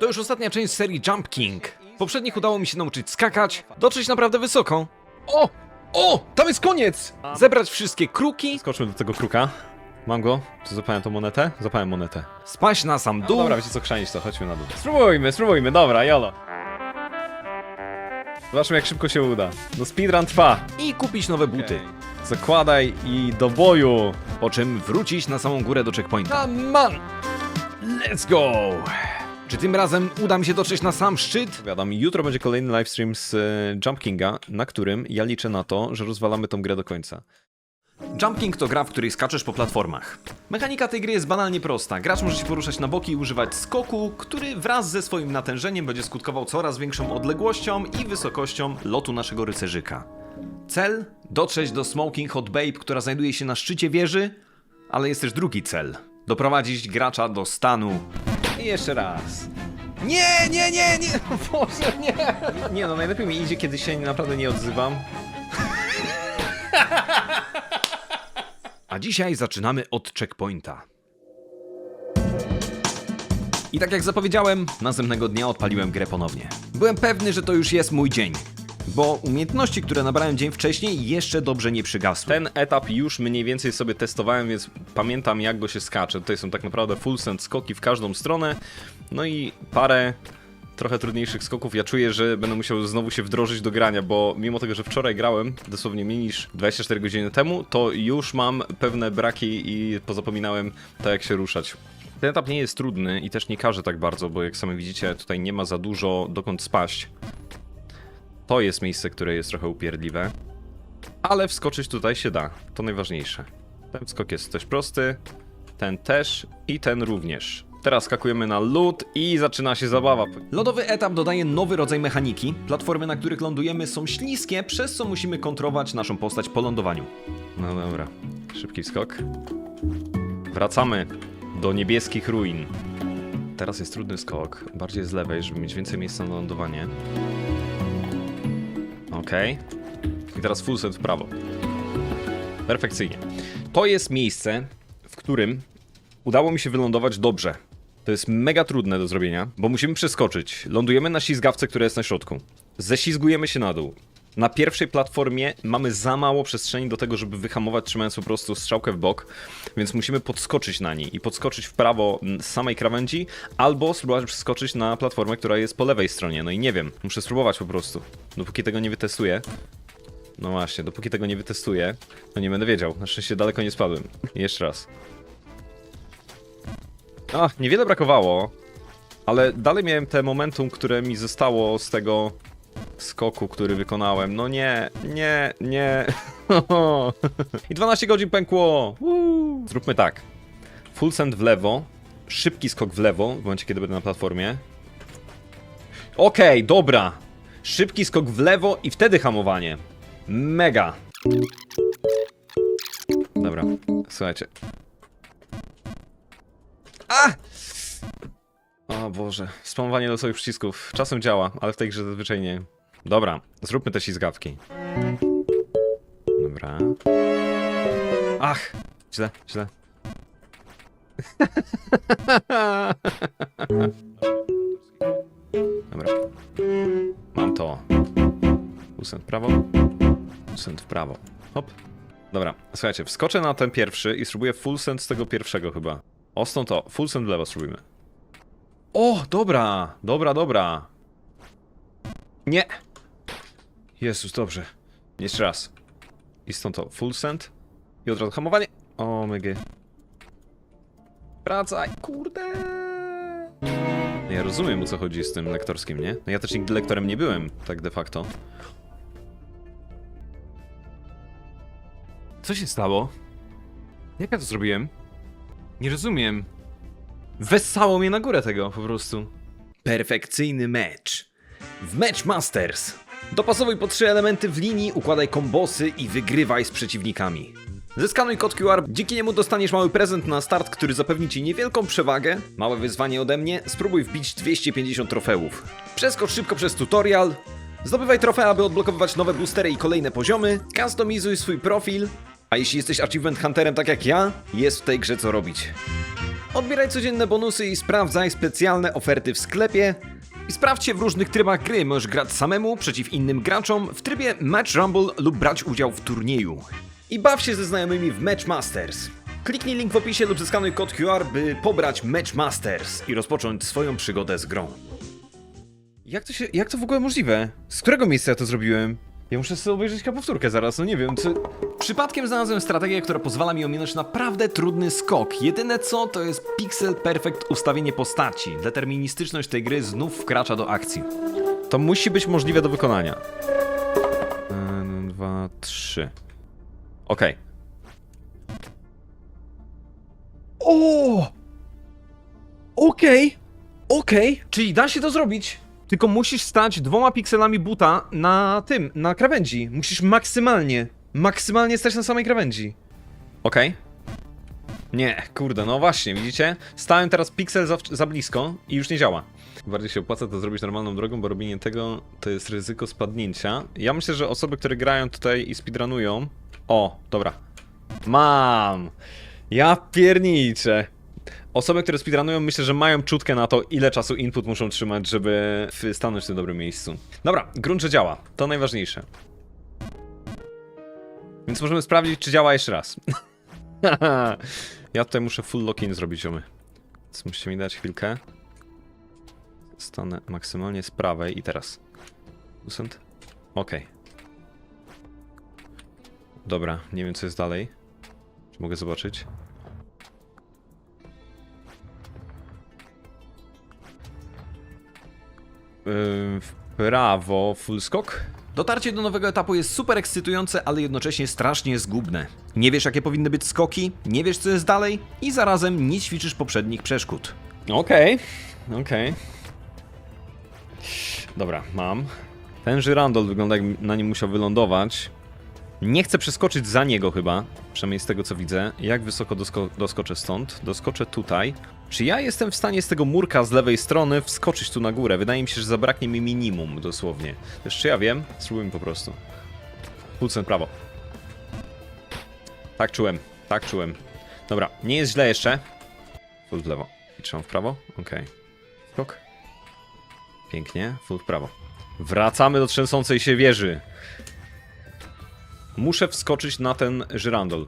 To już ostatnia część serii Jump King. W poprzednich udało mi się nauczyć skakać, dotrzeć naprawdę wysoko. O! O! Tam jest koniec! Zebrać wszystkie kruki, Skoczmy do tego kruka. Mam go. Czy zapałem tą monetę? Zapałem monetę. spaść na sam No dół. dobra, wiecie co, chrzanić to, chodźmy na dół. Spróbujmy, spróbujmy, dobra, jolo. Zobaczmy jak szybko się uda. No speedrun trwa. i kupić nowe buty. Okej. Zakładaj i do boju. Po czym wrócić na samą górę do checkpointa. Come on! Let's go! Czy tym razem uda mi się dotrzeć na sam szczyt? Wiadomo, jutro będzie kolejny livestream z e, Jump Kinga, na którym ja liczę na to, że rozwalamy tą grę do końca. Jumping to gra, w której skaczesz po platformach. Mechanika tej gry jest banalnie prosta. Gracz może się poruszać na boki i używać skoku, który wraz ze swoim natężeniem będzie skutkował coraz większą odległością i wysokością lotu naszego rycerzyka. Cel? Dotrzeć do Smoking Hot Babe, która znajduje się na szczycie wieży, ale jest też drugi cel. Doprowadzić gracza do stanu. I jeszcze raz. Nie, nie, nie, nie! Boże, nie! Nie no, najlepiej mi idzie, kiedy się naprawdę nie odzywam. A dzisiaj zaczynamy od checkpointa. I tak jak zapowiedziałem, następnego dnia odpaliłem grę ponownie. Byłem pewny, że to już jest mój dzień, bo umiejętności, które nabrałem dzień wcześniej, jeszcze dobrze nie przygasły. Ten etap już mniej więcej sobie testowałem, więc pamiętam jak go się skacze. Tutaj są tak naprawdę full send skoki w każdą stronę. No i parę trochę trudniejszych skoków. Ja czuję, że będę musiał znowu się wdrożyć do grania, bo mimo tego, że wczoraj grałem dosłownie mniej niż 24 godziny temu, to już mam pewne braki i pozapominałem tak jak się ruszać. Ten etap nie jest trudny i też nie każe tak bardzo, bo jak sami widzicie, tutaj nie ma za dużo dokąd spaść. To jest miejsce, które jest trochę upierdliwe. Ale wskoczyć tutaj się da, to najważniejsze. Ten skok jest dość prosty, ten też i ten również. Teraz skakujemy na lód i zaczyna się zabawa. Lodowy etap dodaje nowy rodzaj mechaniki. Platformy, na których lądujemy, są śliskie, przez co musimy kontrolować naszą postać po lądowaniu. No dobra, szybki skok. Wracamy do niebieskich ruin. Teraz jest trudny skok, bardziej z lewej, żeby mieć więcej miejsca na lądowanie. Okej. I teraz full set w prawo. Perfekcyjnie. To jest miejsce, w którym udało mi się wylądować dobrze. To jest mega trudne do zrobienia, bo musimy przeskoczyć. Lądujemy na ślizgawce, która jest na środku. Ześlizgujemy się na dół. Na pierwszej platformie mamy za mało przestrzeni do tego, żeby wyhamować trzymając po prostu strzałkę w bok, więc musimy podskoczyć na niej i podskoczyć w prawo mm, z samej krawędzi, albo spróbować przeskoczyć na platformę, która jest po lewej stronie. No i nie wiem, muszę spróbować po prostu. Dopóki tego nie wytestuję. No właśnie, dopóki tego nie wytestuję, to nie będę wiedział. Na szczęście daleko nie spadłem. Jeszcze raz. A, niewiele brakowało, ale dalej miałem te momentum, które mi zostało z tego skoku, który wykonałem. No nie, nie, nie. I 12 godzin pękło. Woo. Zróbmy tak. Full send w lewo, szybki skok w lewo, w momencie kiedy będę na platformie. Okej, dobra. Szybki skok w lewo i wtedy hamowanie. Mega. Dobra, słuchajcie. A! O Boże, spamowanie losowych przycisków. Czasem działa, ale w tej grze zazwyczaj nie. Dobra, zróbmy te ślizgawki. Dobra. Ach! Źle, źle. Dobra. Mam to. Usęd w prawo. Usęd w prawo. Hop. Dobra, słuchajcie, wskoczę na ten pierwszy i spróbuję full send z tego pierwszego chyba. O, stąd to. Full send w lewo spróbujmy. O, dobra, dobra, dobra. Nie. Jezus, dobrze. Jeszcze raz. I stąd to full send. I od razu hamowanie. O, mygy. Wracaj, kurde. No Ja rozumiem o co chodzi z tym lektorskim, nie? No ja też nigdy lektorem nie byłem, tak de facto. Co się stało? Jak ja to zrobiłem? Nie rozumiem. Wessało mnie na górę tego po prostu. Perfekcyjny mecz. W Match Masters. Dopasowuj po trzy elementy w linii, układaj kombosy i wygrywaj z przeciwnikami. Zeskanuj kod QR, dzięki niemu dostaniesz mały prezent na start, który zapewni ci niewielką przewagę. Małe wyzwanie ode mnie, spróbuj wbić 250 trofeów. Przeskocz szybko przez tutorial, zdobywaj trofea, aby odblokowywać nowe boostery i kolejne poziomy, customizuj swój profil, a jeśli jesteś Achievement Hunterem tak jak ja, jest w tej grze co robić. Odbieraj codzienne bonusy i sprawdzaj specjalne oferty w sklepie. I sprawdźcie w różnych trybach gry. Możesz grać samemu, przeciw innym graczom, w trybie Match Rumble lub brać udział w turnieju. I baw się ze znajomymi w Match Masters. Kliknij link w opisie lub zeskanuj kod QR, by pobrać Match Masters i rozpocząć swoją przygodę z grą. Jak to się, jak to w ogóle możliwe? Z którego miejsca to zrobiłem? Ja muszę sobie obejrzeć chyba powtórkę zaraz, no nie wiem, co... Przypadkiem znalazłem strategię, która pozwala mi ominąć naprawdę trudny skok. Jedyne co, to jest pixel perfect ustawienie postaci. Deterministyczność tej gry znów wkracza do akcji. To musi być możliwe do wykonania. Jeden, dwa, trzy. Okej. O! Okej, okej, czyli da się to zrobić. Tylko musisz stać dwoma pikselami buta na tym, na krawędzi. Musisz maksymalnie, maksymalnie stać na samej krawędzi. Okej. Nie, kurde, no właśnie, widzicie? Stałem teraz piksel za, za blisko i już nie działa. Bardziej się opłaca to zrobić normalną drogą, bo robienie tego to jest ryzyko spadnięcia. Ja myślę, że osoby, które grają tutaj i speedrunują... O, dobra. Mam! Ja pierniczę. Osoby, które speedrunują, myślę, że mają czutkę na to, ile czasu input muszą trzymać, żeby stanąć w tym dobrym miejscu. Dobra, grunt, że działa. To najważniejsze. Więc możemy sprawdzić, czy działa jeszcze raz. ja tutaj muszę full lock-in zrobić, ziomy. Więc musicie mi dać chwilkę. Stanę maksymalnie z prawej i teraz. Usent? Okej. Dobra, nie wiem co jest dalej. Czy mogę zobaczyć? W prawo, full skok? Dotarcie do nowego etapu jest super ekscytujące, ale jednocześnie strasznie zgubne. Nie wiesz, jakie powinny być skoki, nie wiesz, co jest dalej i zarazem nie ćwiczysz poprzednich przeszkód. Okej, okej. Dobra, mam. Ten żyrandol wygląda jak na nim musiał wylądować. Nie chcę przeskoczyć za niego chyba, przynajmniej z tego co widzę. Jak wysoko dosko doskoczę stąd? Doskoczę tutaj. Czy ja jestem w stanie z tego murka z lewej strony wskoczyć tu na górę? Wydaje mi się, że zabraknie mi minimum dosłownie. Też czy ja wiem? Spróbujmy po prostu. Pulsem prawo. Tak czułem, tak czułem. Dobra, nie jest źle jeszcze. Full w lewo. I trzymam w prawo? Okej. Skok. Pięknie. Full w prawo. Wracamy do trzęsącej się wieży. Muszę wskoczyć na ten żyrandol.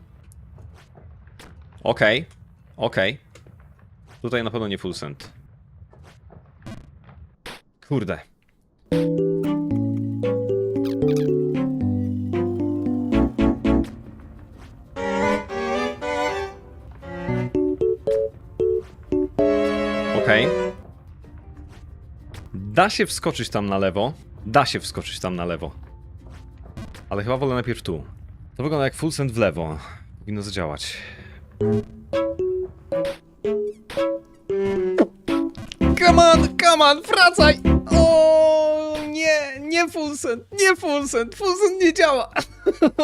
Okej. Okej. Tutaj na pewno nie full send. Kurde. Okej. Da się wskoczyć tam na lewo. Da się wskoczyć tam na lewo. Ale chyba wolę najpierw tu. To wygląda jak full send w lewo. Powinno zadziałać. Come on, come on, wracaj! O nie, nie full send, nie full send nie działa!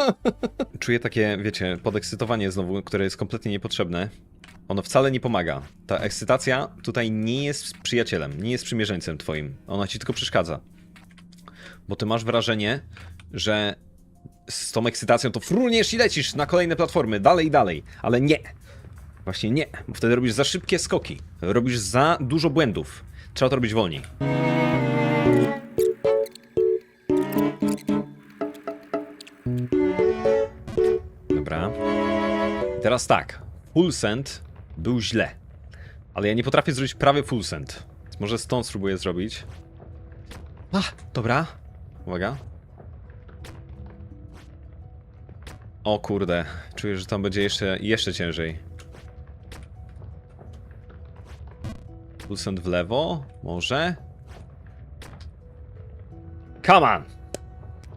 Czuję takie, wiecie, podekscytowanie znowu, które jest kompletnie niepotrzebne. Ono wcale nie pomaga. Ta ekscytacja tutaj nie jest przyjacielem, nie jest przymierzeńcem twoim. Ona ci tylko przeszkadza. Bo ty masz wrażenie, że z tą ekscytacją to fruniesz i lecisz na kolejne platformy, dalej i dalej. Ale nie. Właśnie nie, bo wtedy robisz za szybkie skoki. Robisz za dużo błędów. Trzeba to robić wolniej. Dobra. Teraz tak. Full send był źle. Ale ja nie potrafię zrobić prawie full send. Może stąd spróbuję zrobić. A, dobra. Uwaga. O kurde, czuję, że tam będzie jeszcze, jeszcze ciężej. Full send w lewo? Może? Come on!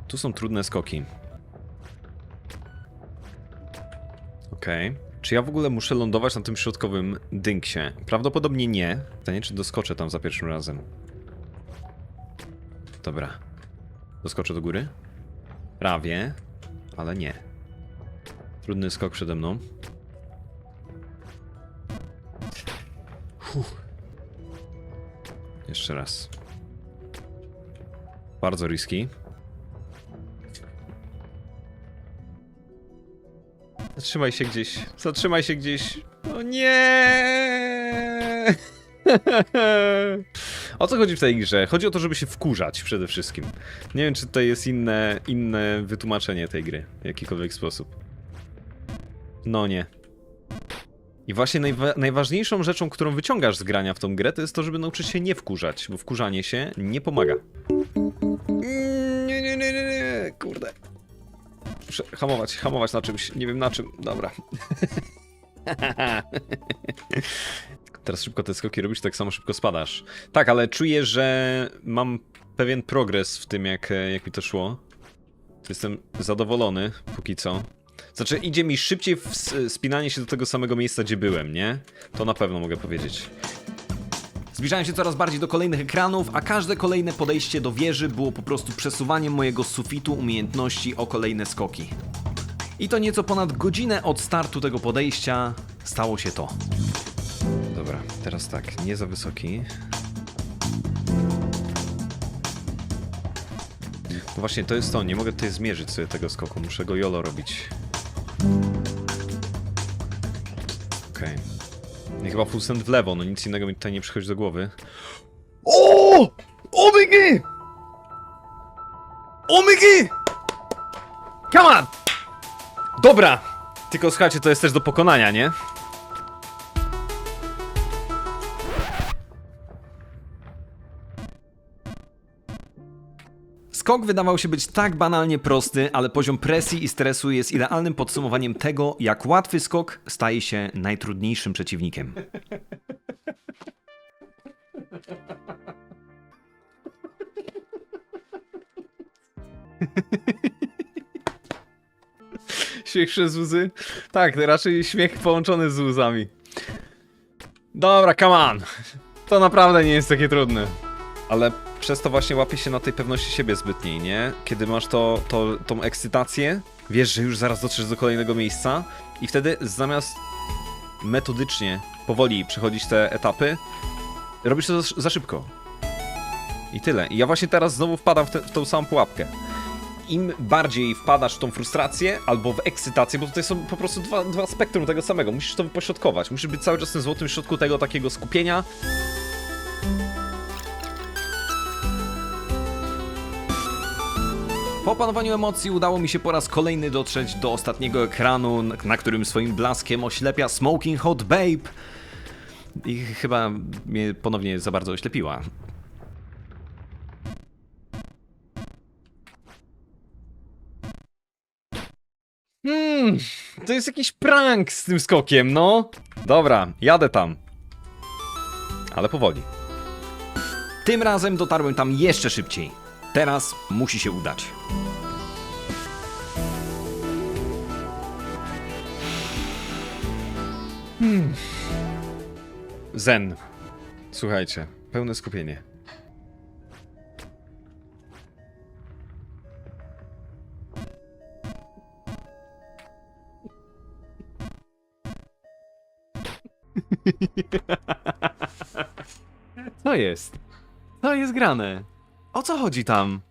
Tu są trudne skoki. Okej. Czy ja w ogóle muszę lądować na tym środkowym dynksie? Prawdopodobnie nie. Pytanie, czy doskoczę tam za pierwszym razem. Dobra. Doskoczę do góry? Prawie, ale nie. Trudny skok przede mną. Fuh. Jeszcze raz. Bardzo riski. Zatrzymaj się gdzieś. Zatrzymaj się gdzieś. O nie! O co chodzi w tej grze? Chodzi o to, żeby się wkurzać przede wszystkim. Nie wiem, czy tutaj jest inne, inne wytłumaczenie tej gry w jakikolwiek sposób. No nie. I właśnie najwa najważniejszą rzeczą, którą wyciągasz z grania w tą grę, to jest to, żeby nauczyć się nie wkurzać, bo wkurzanie się nie pomaga. Mm, Nie, nie, nie, nie, nie, kurde. Muszę hamować, hamować na czymś, nie wiem na czym, dobra. Teraz szybko te skoki robisz, tak samo szybko spadasz. Tak, ale czuję, że mam pewien progres w tym, jak, e, jak mi to szło. Jestem zadowolony, póki co. Znaczy, idzie mi szybciej w s- spinanie się do tego samego miejsca, gdzie byłem, nie? To na pewno mogę powiedzieć. Zbliżałem się coraz bardziej do kolejnych ekranów, a każde kolejne podejście do wieży było po prostu przesuwaniem mojego sufitu umiejętności o kolejne skoki. I to nieco ponad godzinę od startu tego podejścia stało się to. Dobra, teraz tak, nie za wysoki. No właśnie, to jest to, nie mogę tutaj zmierzyć sobie tego skoku, muszę go jolo robić. I chyba full send w lewo, no nic innego mi tutaj nie przychodzi do głowy. O! Omygy! Omygy! Come on! Dobra! Tylko słuchajcie, to jest też do pokonania, nie? Skok wydawał się być tak banalnie prosty, ale poziom presji i stresu jest idealnym podsumowaniem tego, jak łatwy skok staje się najtrudniejszym przeciwnikiem. Śmiech przez łzy? Tak, raczej śmiech połączony z łzami. Dobra, come on! To naprawdę nie jest takie trudne. Ale przez to właśnie łapie się na tej pewności siebie zbytniej, nie? Kiedy masz to, to, tą ekscytację, wiesz, że już zaraz dotrzesz do kolejnego miejsca i wtedy zamiast metodycznie, powoli przechodzić te etapy, robisz to za, za szybko. I tyle. I ja właśnie teraz znowu wpadam w, te, w tą samą pułapkę im bardziej wpadasz w tą frustrację albo w ekscytację, bo tutaj są po prostu dwa, dwa spektrum tego samego. Musisz to wypośrodkować. Musisz być cały czas w tym złotym środku tego takiego skupienia. Po opanowaniu emocji udało mi się po raz kolejny dotrzeć do ostatniego ekranu, na którym swoim blaskiem oślepia Smoking Hot Babe. I chyba mnie ponownie za bardzo oślepiła. Hmm, to jest jakiś prank z tym skokiem, no. Dobra, jadę tam. Ale powoli. Tym razem dotarłem tam jeszcze szybciej. Teraz musi się udać. Zen. Słuchajcie, pełne skupienie. Co jest? Co jest grane? O co chodzi tam?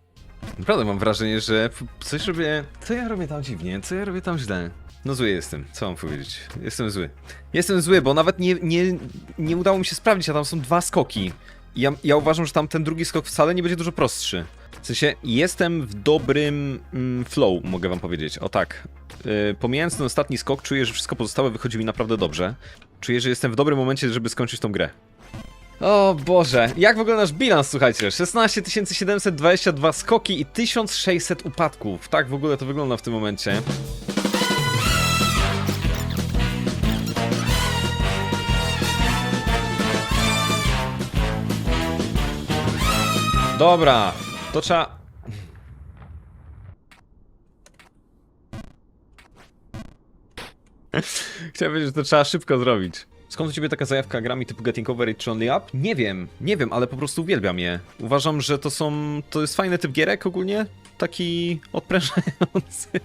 Naprawdę mam wrażenie, że coś robię. Co ja robię tam dziwnie? Co ja robię tam źle? No zły jestem, co mam powiedzieć? Jestem zły. Jestem zły, bo nawet nie, nie, nie udało mi się sprawdzić, a tam są dwa skoki. Ja, ja uważam, że tam ten drugi skok wcale nie będzie dużo prostszy. W sensie, jestem w dobrym mm, flow, mogę wam powiedzieć. O tak. Yy, pomijając ten ostatni skok, czuję, że wszystko pozostałe wychodzi mi naprawdę dobrze. Czuję, że jestem w dobrym momencie, żeby skończyć tą grę. O Boże, jak wygląda nasz bilans, słuchajcie? 16 722 skoki i 1600 upadków. Tak w ogóle to wygląda w tym momencie. Dobra, to trzeba... Chciałem powiedzieć, że to trzeba szybko zrobić. Skąd u ciebie taka zajawka grami typu Getting Over It czy Only Up? Nie wiem, nie wiem, ale po prostu uwielbiam je. Uważam, że to są... to jest fajny typ gierek ogólnie. Taki odprężający.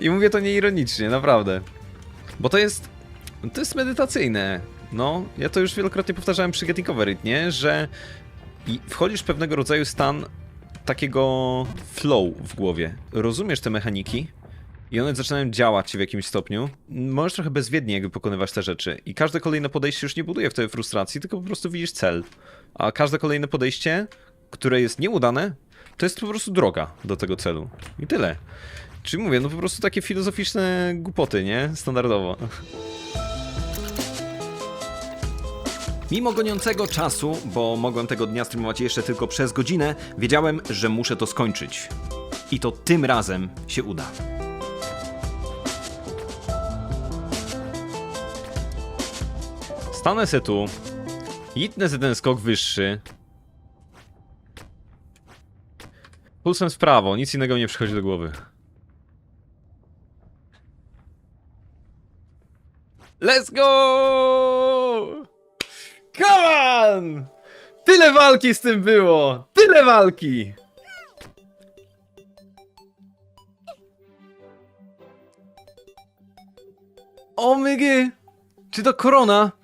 I mówię to nieironicznie, naprawdę. Bo to jest... to jest medytacyjne. No, ja to już wielokrotnie powtarzałem przy Getting Over It, nie? Że wchodzisz w pewnego rodzaju stan takiego flow w głowie. Rozumiesz te mechaniki, I one zaczynają działać w jakimś stopniu. Możesz trochę bezwiednie jakby pokonywać te rzeczy. I każde kolejne podejście już nie buduje w tobie frustracji, tylko po prostu widzisz cel. A każde kolejne podejście, które jest nieudane, to jest po prostu droga do tego celu. I tyle. Czyli mówię, no po prostu takie filozoficzne głupoty, nie? Standardowo. Mimo goniącego czasu, bo mogłem tego dnia streamować jeszcze tylko przez godzinę, wiedziałem, że muszę to skończyć. I to tym razem się uda. Stanę se tu. Itnę se ten skok wyższy. Pulsem w prawo, nic innego nie przychodzi do głowy. Let's go! Come on! Tyle walki z tym było! Tyle walki! Omygy! Czy to korona?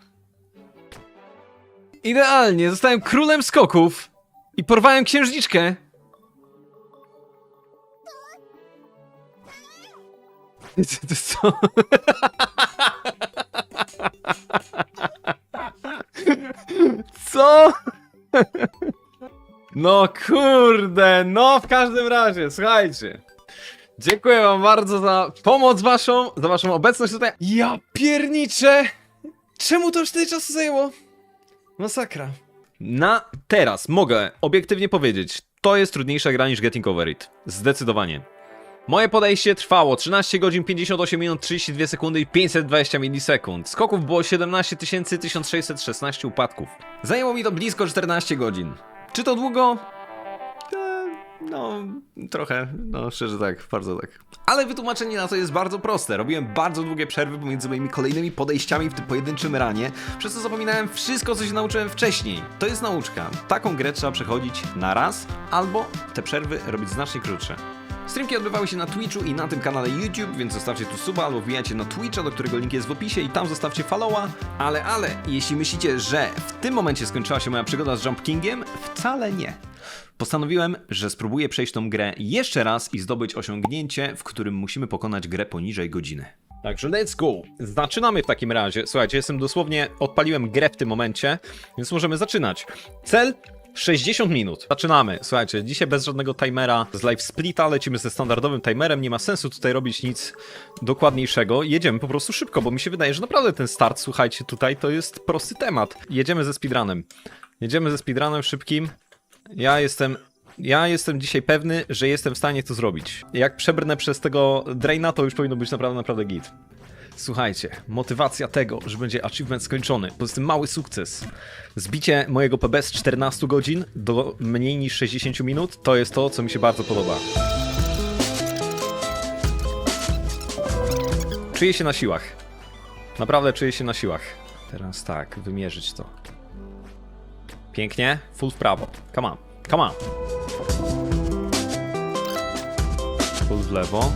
Idealnie, zostałem królem skoków i porwałem księżniczkę. Co? co? Co? No kurde, no w każdym razie, słuchajcie. Dziękuję wam bardzo za pomoc waszą, za waszą obecność tutaj. Ja pierniczę! Czemu to już tyle czasu zajęło? Masakra. Na teraz mogę obiektywnie powiedzieć, to jest trudniejsza gra niż Getting Over It. Zdecydowanie. Moje podejście trwało 13 godzin, 58 minut, 32 sekundy i 520 milisekund. Skoków było 17 1616 upadków. Zajęło mi to blisko 14 godzin. Czy to długo? No, trochę, no szczerze tak, bardzo tak. Ale wytłumaczenie na to jest bardzo proste. Robiłem bardzo długie przerwy pomiędzy moimi kolejnymi podejściami w tym pojedynczym ranie, przez co zapominałem wszystko, co się nauczyłem wcześniej. To jest nauczka. Taką grę trzeba przechodzić na raz, albo te przerwy robić znacznie krótsze. Streamki odbywały się na Twitchu i na tym kanale YouTube, więc zostawcie tu suba albo wbijajcie na Twitcha, do którego link jest w opisie i tam zostawcie followa. Ale, ale, jeśli myślicie, że w tym momencie skończyła się moja przygoda z Jump Kingiem, wcale nie. Postanowiłem, że spróbuję przejść tą grę jeszcze raz i zdobyć osiągnięcie, w którym musimy pokonać grę poniżej godziny. Także let's go. Zaczynamy w takim razie. Słuchajcie, jestem dosłownie, odpaliłem grę w tym momencie, więc możemy zaczynać. Cel 60 minut. Zaczynamy. Słuchajcie, dzisiaj bez żadnego timera z live splita, lecimy ze standardowym timerem, nie ma sensu tutaj robić nic dokładniejszego. Jedziemy po prostu szybko, bo mi się wydaje, że naprawdę ten start, słuchajcie, tutaj to jest prosty temat. Jedziemy ze speedrunem. Jedziemy ze speedrunem szybkim. Ja jestem ja jestem dzisiaj pewny, że jestem w stanie to zrobić. Jak przebrnę przez tego draina, to już powinno być naprawdę, naprawdę git. Słuchajcie, motywacja tego, że będzie achievement skończony, poza tym mały sukces. Zbicie mojego PB z 14 godzin do mniej niż 60 minut, to jest to, co mi się bardzo podoba. Czuję się na siłach. Naprawdę czuję się na siłach. Teraz tak, wymierzyć to. Pięknie, full w prawo. Come on, come on. Full w lewo.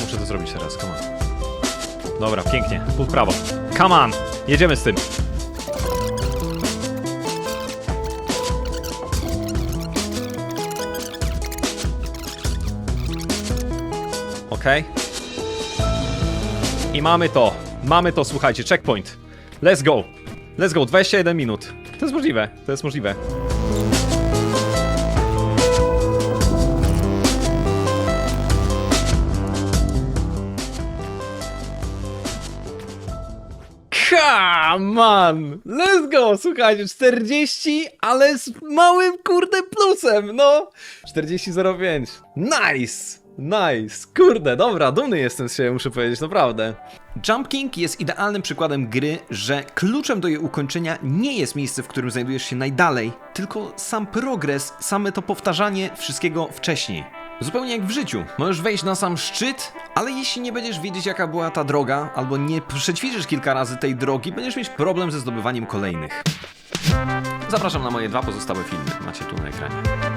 Muszę to zrobić teraz, come on. Dobra, pięknie, full w prawo. Come on, jedziemy z tym. Okej. I mamy to. Mamy to, słuchajcie, checkpoint. Let's go. Let's go, 21 minut. To jest możliwe, to jest możliwe. Come on! Let's go! Słuchajcie, 40, ale z małym kurde plusem, no! 40,05. Nice! Nice! Kurde, dobra, dumny jestem z siebie, muszę powiedzieć, naprawdę. Jump King jest idealnym przykładem gry, że kluczem do jej ukończenia nie jest miejsce, w którym znajdujesz się najdalej, tylko sam progres, same to powtarzanie wszystkiego wcześniej. Zupełnie jak w życiu. Możesz wejść na sam szczyt, ale jeśli nie będziesz wiedzieć, jaka była ta droga, albo nie przećwiczysz kilka razy tej drogi, będziesz mieć problem ze zdobywaniem kolejnych. Zapraszam na moje dwa pozostałe filmy. Macie tu na ekranie.